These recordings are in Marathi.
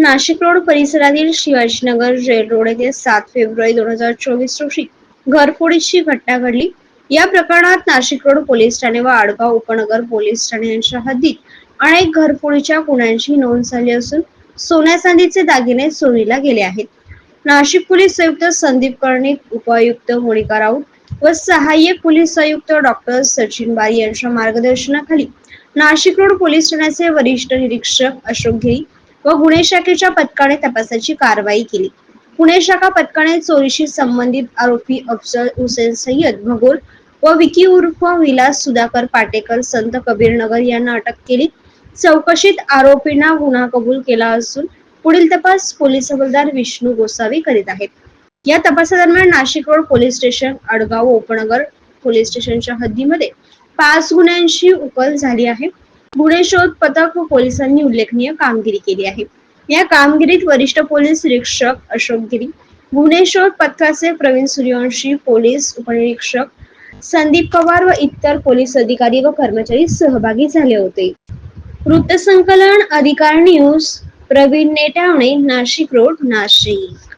नाशिक रोड परिसरातील शिवाजीनगर जेल रोड येथे सात फेब्रुवारी दोन हजार चोवीस रोजी घरफोडीची घटना घडली. या प्रकरणात नाशिक रोड पोलीस ठाणे व आडगाव उपनगर पोलीस ठाणे यांच्या हद्दीत अनेक घरफोडीच्या गुन्ह्यांची नोंद झाली असून सोन्या चांदीचे दागिने चोरीला गेले आहेत. नाशिक पोलीस आयुक्त संदीप कर्णिक उपायुक्त मोनिका राऊत व सहाय्यक पोलीस आयुक्त डॉक्टर सचिन बारी यांच्या मार्गदर्शनाखाली नाशिक रोड पोलीस ठाण्याचे वरिष्ठ निरीक्षक अशोक गिरी व गुन्हे शाखेच्या पथकाने तपासाची कारवाई केली. पुणे शाखा पथकाने चोरीशी संबंधित आरोपी अफजल हुसेन सय्यद भगोल व विकी उर्फ विलास सुधाकर पाटेकर संत कबीरनगर यांना अटक केली. चौकशीत आरोपींना गुन्हा कबूल केला असून पुढील तपास पोलीस हवालदार विष्णू गोसावी करीत आहेत. या तपासादरम्यान Nashik road police station Adgaon Upnagar police स्टेशनच्या हद्दीमध्ये पाच गुन्ह्यांची उकल झाली आहे. गुन्हे शोध पथक व पोलिसांनी उल्लेखनीय कामगिरी केली आहे. या कामगिरीत वरिष्ठ पोलीस निरीक्षक अशोक गिरी गुन्हे शोध पथकाचे प्रवीण सूर्यवंशी पोलीस उपनिरीक्षक संदीप पवार व इतर पोलीस अधिकारी व कर्मचारी सहभागी झाले होते. वृत्तसंकलन Adhikar news Pravin Netawane Nashik road Nashik.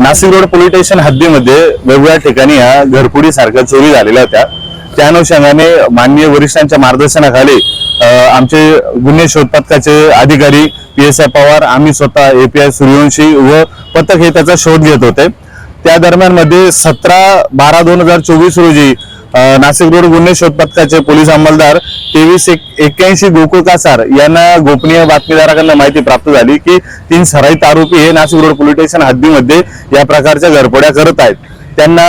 Nashik road police station हद्दीमध्ये वेगवेगळ्या ठिकाणी या सारख्या चोरी झालेल्या होत्या. त्या अनुषंगाने माननीय वरिष्ठांच्या मार्गदर्शनाखाली आमचे गुन्हे शोध पथकाचे अधिकारी पी एस आय पवार आम्ही स्वतः ए पी आय सूर्यवंशी व पथक हे त्याचा शोध घेत होते. त्या दरम्यानमध्ये सतरा बारा दोन हजार चोवीस रोजी नाशिक रोड गुन्हे शोध पथकाचे पोलीस अंमलदार तेवीस एक एक्क्याऐंशी गोकुळ कासार यांना गोपनीय बातमीदाराकडनं माहिती प्राप्त झाली की तीन सराईत आरोपी हे नाशिक रोड पोलीस स्टेशन हद्दीमध्ये या प्रकारच्या घरपोड्या करत आहेत. त्यांना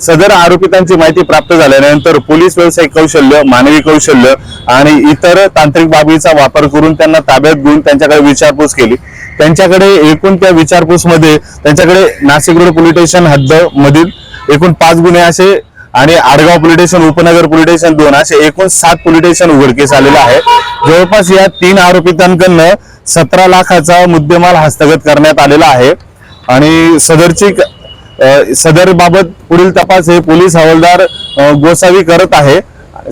सदर आरोपितांची माहिती प्राप्त झाल्यानंतर पोलीस व्यावसायिक कौशल्य मानवी कौशल्य आणि इतर तांत्रिक बाबीचा वापर करून त्यांना ताब्यात घेऊन त्यांच्याकडे विचारपूस केली. त्यांच्याकडे एकूण त्या विचारपूसमध्ये त्यांच्याकडे नाशिक रोड पोलीस स्टेशन हद्द मधील एकूण पाच गुन्हे असे आणि Adgaon police station Upnagar police station दोन असे एकूण सात पोलीस स्टेशन उघडकीस आलेले आहे जवळपास या तीन आरोपितांकडनं सतरा लाखाचा मुद्देमाल हस्तगत करण्यात आलेला आहे. आणि सदरची सदर बाबत पुढील तपास हे पोलीस हवालदार गोसावी करत आहे.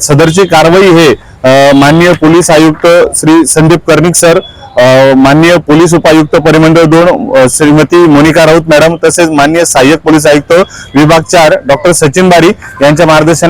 सदरची कारवाई हे माननीय पोलीस आयुक्त श्री संदीप कर्णिक सर माननीय पोलीस उपायुक्त परिमंडळ दोन श्रीमती मोनिका राऊत मॅडम तसेच माननीय सहाय्यक पोलीस आयुक्त विभाग चार डॉक्टर सचिन बारी यांच्या मार्गदर्शन